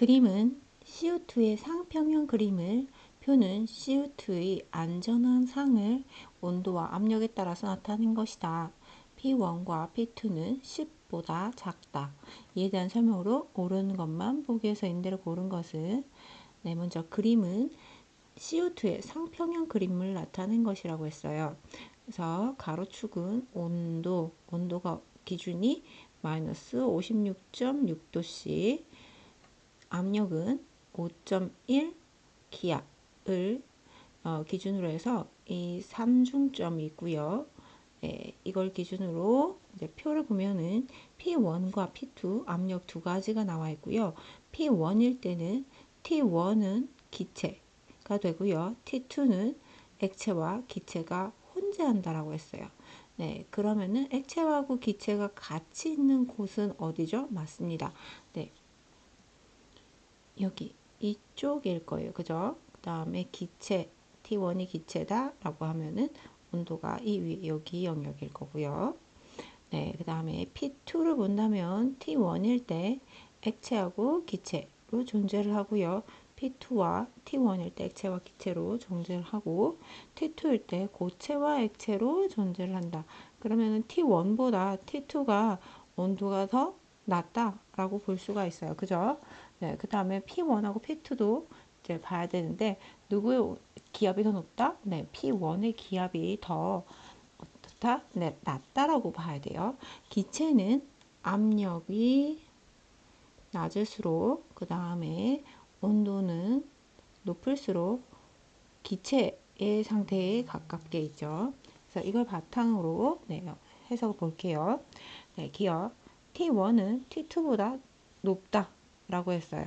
그림은 CO2의 상평형 그림을 표는 CO2의 안전한 상을 온도와 압력에 따라서 나타낸 것이다. P1과 P2는 10보다 작다. 이에 대한 설명으로 오르는 것만 보기에서 인대를 고른 것은 네, 먼저 그림은 CO2의 상평형 그림을 나타낸 것이라고 했어요. 그래서 가로축은 온도, 온도가 기준이 마이너스 56.6도씨, 압력은 5.1 기압을 어, 기준으로 해서 이 삼중점이 있고요. 네, 이걸 기준으로 표를 보면은 P1과 P2 압력 두 가지가 나와 있고요. P1일 때는 T1은 기체가 되고요. T2는 액체와 기체가 혼재한다라고 했어요. 네, 그러면은 액체하고 기체가 같이 있는 곳은 어디죠? 맞습니다. 네, 여기 이쪽일 거예요. 그죠? 그 다음에 기체, T1이 기체다 라고 하면은 온도가 이 위, 여기 영역일 거고요. 네, 그 다음에 P2를 본다면 T1일 때 액체하고 기체로 존재를 하고요. P2와 T1일 때 액체와 기체로 존재를 하고 T2일 때 고체와 액체로 존재를 한다. 그러면 T1보다 T2가 온도가 더 낮다라고 볼 수가 있어요. 그죠? 네, 그 다음에 P1하고 P2도 이제 봐야 되는데 누구의 기압이 더 높다? 네, P1의 기압이 더 어떻다? 네, 낮다라고 봐야 돼요. 기체는 압력이 낮을수록 그 다음에 온도는 높을수록 기체의 상태에 가깝게 있죠. 그래서 이걸 바탕으로 네, 해석을 볼게요. 네, 기억 T1은 T2보다 높다. 라고 했어요.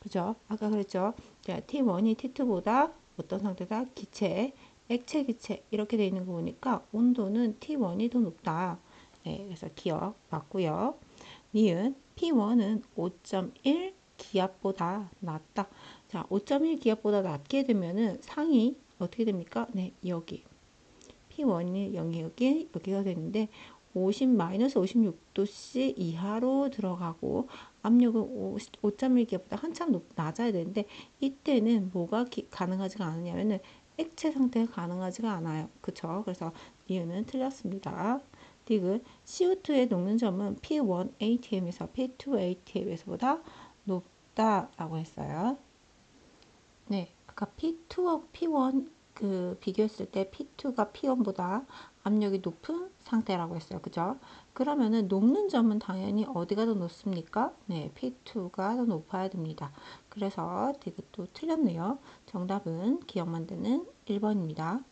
그죠? 아까 그랬죠? 자, T1이 T2보다 어떤 상태다? 기체, 액체, 기체 이렇게 돼 있는 거 보니까 온도는 T1이 더 높다. 네, 그래서 기억 맞고요. 니은 P1은 5.1 기압보다 낮다. 자, 5.1 기압보다 낮게 되면은 상이 어떻게 됩니까? 네, 여기. P1이 영역이 여기가 되는데 50 마이너스 56도씨 이하로 들어가고 압력은 5.1기압보다 한참 높, 낮아야 되는데 이때는 뭐가 기, 가능하지가 않느냐면은 액체 상태가 가능하지가 않아요. 그쵸? 그래서 이유는 틀렸습니다. 디귿 CO2의 녹는 점은 P1ATM에서 P2ATM에서보다 높다라고 했어요. 네, 아까 P2하고 P1 그 비교했을 때 P2가 P1보다 압력이 높은 상태라고 했어요. 그죠? 그러면은 녹는 점은 당연히 어디가 더 높습니까? 네, P2가 더 높아야 됩니다. 그래서 또 틀렸네요. 정답은 기억 만드는 1번입니다.